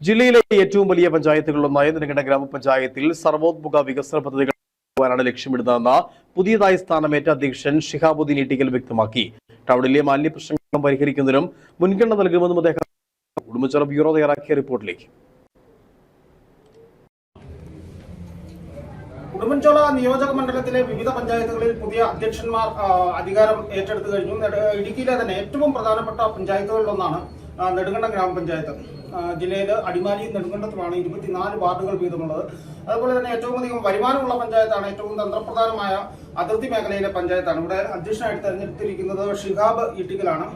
ജില്ലയിലെ ഏറ്റവും വലിയ പഞ്ചായത്തുകളിലൊന്നായ നെടുങ്കണ്ട ഗ്രാമപഞ്ചായത്തിൽ സർവോത്മുഖ വികസന പദ്ധതികൾ ാണ് ലക്ഷ്യമിടുന്നതെന്ന് പുതിയതായി സ്ഥാനമേറ്റ അധ്യക്ഷൻ ഷിഹാബുദ്ദീൻ ഇട്ടിക്കൽ വ്യക്തമാക്കി. ടൗണിലെ മാലിന്യ പ്രശ്നങ്ങൾ പരിഹരിക്കുന്നതിനും മുൻഗണന നൽകുമെന്നും അദ്ദേഹം ഉടുമ്പച്ചോറ ബ്യൂറോ തയ്യാറാക്കിയ റിപ്പോർട്ടിലേക്ക്. ഉടുമ്പൻചോള നിയോജക മണ്ഡലത്തിലെ വിവിധ പഞ്ചായത്തുകളിൽ പുതിയ അധ്യക്ഷന്മാർ അധികാരം ഏറ്റെടുത്തു കഴിഞ്ഞു. ഇടുക്കിയിലെ തന്നെ ഏറ്റവും പ്രധാനപ്പെട്ട പഞ്ചായത്തുകളിലൊന്നാണ് നെടുങ്കണ്ടം ഗ്രാമപഞ്ചായത്ത്. ജില്ലയിൽ അടിമാലി നെടുങ്കണ്ടത്തുമാണ് ഇരുപത്തിനാല് വാർഡുകൾ വീതമുള്ളത്. അതുപോലെ തന്നെ ഏറ്റവും അധികം വരുമാനമുള്ള പഞ്ചായത്താണ് ഏറ്റവും തന്ത്രപ്രധാനമായ അതിർത്തി മേഖലയിലെ പഞ്ചായത്താണ്. ഇവിടെ അധ്യക്ഷനായിട്ട് തെരഞ്ഞെടുത്തിരിക്കുന്നത് ഷിഹാബ് ഇട്ടിക്കലാണ്.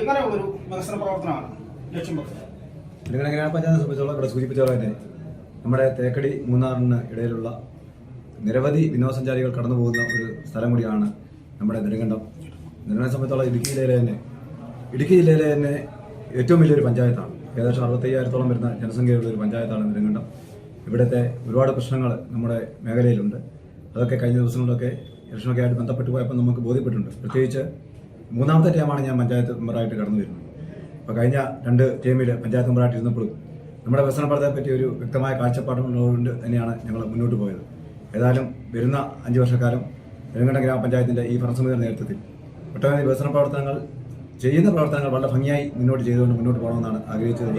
എങ്ങനെയുള്ളൊരു വികസന പ്രവർത്തനമാണ്? ലക്ഷ്യം നെടുങ്കണ്ടം ഗ്രാമപഞ്ചായത്തെ സംബന്ധിച്ചോളം ഇവിടെ സൂചിപ്പിച്ച പോലെ തന്നെ നമ്മുടെ തേക്കടി മൂന്നാറിന് ഇടയിലുള്ള നിരവധി വിനോദസഞ്ചാരികൾ കടന്നു പോകുന്ന ഒരു സ്ഥലം കൂടിയാണ് നമ്മുടെ നെടുങ്കണ്ടം. നെടുങ്കണ്ടം സംബന്ധിച്ചോളം ഇടുക്കി ജില്ലയിലെ തന്നെ ഇടുക്കി ജില്ലയിലെ തന്നെ ഏറ്റവും വലിയൊരു പഞ്ചായത്താണ്. ഏകദേശം അറുപത്തയ്യായിരത്തോളം വരുന്ന ജനസംഖ്യയുള്ള ഒരു പഞ്ചായത്താണ് നെടുങ്കണ്ടം. ഇവിടുത്തെ ഒരുപാട് പ്രശ്നങ്ങൾ നമ്മുടെ മേഖലയിലുണ്ട്. അതൊക്കെ കഴിഞ്ഞ ദിവസങ്ങളിലൊക്കെ ഇലക്ഷനൊക്കെ ആയിട്ട് ബന്ധപ്പെട്ട് പോയപ്പോൾ നമുക്ക് ബോധ്യപ്പെട്ടിട്ടുണ്ട്. പ്രത്യേകിച്ച് മൂന്നാമത്തെ ടൈമാണ് ഞാൻ പഞ്ചായത്ത് മെമ്പറായിട്ട് കടന്നു വരുന്നത്. അപ്പോൾ കഴിഞ്ഞ രണ്ട് ടീമിൽ പഞ്ചായത്ത് മെമ്പറായിട്ട് ഇരുന്നപ്പോഴും നമ്മുടെ വികസന പ്രവർത്തനത്തെ പറ്റി ഒരു വ്യക്തമായ കാഴ്ചപ്പാടുള്ളതുകൊണ്ട് തന്നെയാണ് ഞങ്ങൾ മുന്നോട്ട് പോയത്. ഏതായാലും വരുന്ന അഞ്ച് വർഷക്കാലം നെടുങ്കണ്ടം ഗ്രാമപഞ്ചായത്തിന്റെ ഈ ഭരണസമിതിയുടെ നേതൃത്വത്തിൽ ഒട്ടനവധി വികസന പ്രവർത്തനങ്ങൾ ചെയ്യുന്ന പ്രവർത്തനങ്ങൾ വളരെ ഭംഗിയായി മുന്നോട്ട് ചെയ്തുകൊണ്ട് മുന്നോട്ട് പോകണമെന്നാണ് ആഗ്രഹിച്ചത്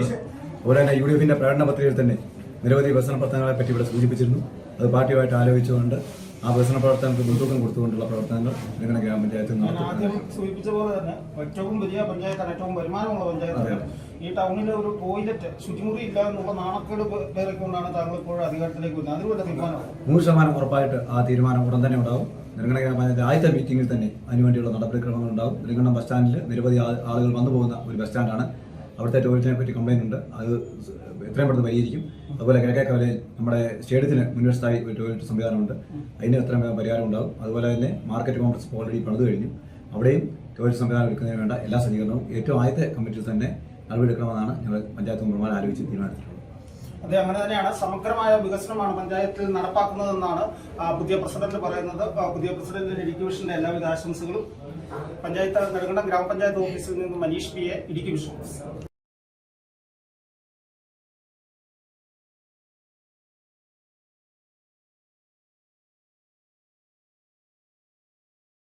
അതുപോലെ തന്നെ യു ഡി എഫിന്റെ പ്രകടന പത്രികയിൽ തന്നെ നിരവധി വികസന പ്രവർത്തനങ്ങളെ പറ്റി ഇവിടെ സൂചിപ്പിച്ചിരുന്നു. അത് പാർട്ടിയുമായിട്ട് ആലോചിച്ചുകൊണ്ട് ആ വികസന പ്രവർത്തനങ്ങൾക്ക് മുൻതൂക്കം കൊടുത്തുകൊണ്ടുള്ള പ്രവർത്തനങ്ങൾ നിങ്ങളുടെ ഗ്രാമപഞ്ചായത്തിൽ സൂചിപ്പിച്ച പോലെ തന്നെ ഏറ്റവും വലിയ പഞ്ചായത്താണ് ഏറ്റവും വരുമാനമുള്ള പഞ്ചായത്താണ് ഈ ടൗണിലെ ഒരു ടോയ്ലറ്റ് ശുചിമുറി ഇല്ല എന്നുള്ള നാണക്കേട് പേരെക്കൊണ്ടാണ് താങ്കൾ ഇപ്പോഴും അധികാരത്തിലേക്ക് വരുന്നത് അതിന് വല്ല തീരുമാനമാണ് നൂറ് ശതമാനം ഉറപ്പായിട്ട് ആ തീരുമാനം ഉടൻ തന്നെ ഉണ്ടാവും. നെടുങ്കണ്ടം ഗ്രാമപഞ്ചായത്ത് ആദ്യത്തെ മീറ്റിംഗിൽ തന്നെ അതിനുവേണ്ടിയുള്ള നടപടിക്രമങ്ങൾ ഉണ്ടാകും നെടുങ്കണ്ടം ബസ് സ്റ്റാൻഡിൽ നിരവധി ആളുകൾ വന്നു പോകുന്ന ഒരു ബസ് സ്റ്റാൻഡാണ് അവിടുത്തെ ടോയ്ലറ്റിനെ പറ്റി കംപ്ലൈന്റ് ഉണ്ട്. അത് എത്രയും പെട്ടെന്ന് പരിഹരിക്കും. അതുപോലെ കിഴക്കേ കവലയിൽ നമ്മുടെ സ്റ്റേഡിയത്തിന് മുൻവശത്തായി ഒരു ടോയ്ലറ്റ് സംവിധാനമുണ്ട്. അതിന് എത്രയും വേഗം പരിഹാരം ഉണ്ടാകും അതുപോലെ തന്നെ മാർക്കറ്റ് കോംപ്ലക്സ് ഓൾറെഡി പണിത് കഴിഞ്ഞു. അവിടെയും ടോയ്ലറ്റ് സംവിധാനം എടുക്കുന്നതിന് വേണ്ട എല്ലാ സജ്ജീകരണവും ഏറ്റവും ആദ്യത്തെ കമ്മിറ്റിയിൽ തന്നെ നടപടിയെടുക്കണമെന്നാണ് ഞങ്ങൾ പഞ്ചായത്ത് മെമ്പർമാർ ആലോചിച്ച് തീരുമാനിച്ചിട്ടുള്ളത്. അതെ അങ്ങനെ തന്നെയാണ്. സമഗ്രമായ വികസനമാണ് പഞ്ചായത്തിൽ നടപ്പാക്കുന്നതെന്നാണ് പുതിയ പ്രസിഡന്റ് പറയുന്നത്. പുതിയ പ്രസിഡന്റിന് ഇടുക്കി വിഷന്റെ എല്ലാവിധ ആശംസകളും പഞ്ചായത്ത് നെടുങ്കണ്ടം ഗ്രാമപഞ്ചായത്ത് ഓഫീസിൽ നിന്ന് Manish P A Idukki vision